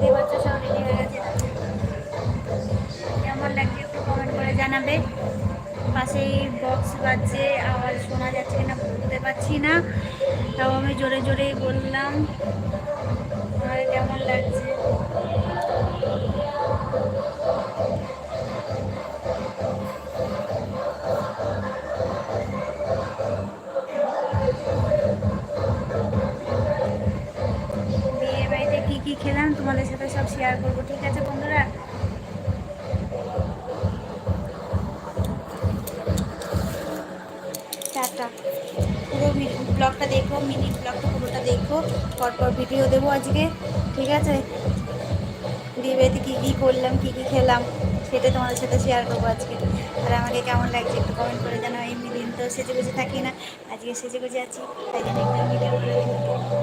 সব রেডি হয়ে গেছে। কেমন লাগছে একটু কমেন্ট করে জানাবে। পাশেই বক্স বাজছে, আওয়াজ শোনা যাচ্ছে কিনা বুঝতে পারছি না। তাও আমি জোরে জোরেই বললাম। আর কেমন লাগছে? কী খেলাম, তোমাদের সাথে সব শেয়ার করব, ঠিক আছে বন্ধুরা? টাটা। পুরো ব্লগটা দেখো, মিনি ব্লগটা, পুরোটা দেখো, পরপর ভিডিও দেবো আজকে, ঠিক আছে? বিয়ে বাড়িতে কী কী করলাম, কী কী খেলাম, সেটা তোমাদের সাথে শেয়ার করব আজকে। আর আমাকে কেমন লাগছে একটু কমেন্ট করে জানাও এমনি দিন তো সেজে গুজে থাকি না, আজকে সেজে গুজে আছি, তাই জন্য একটু ভিডিও করে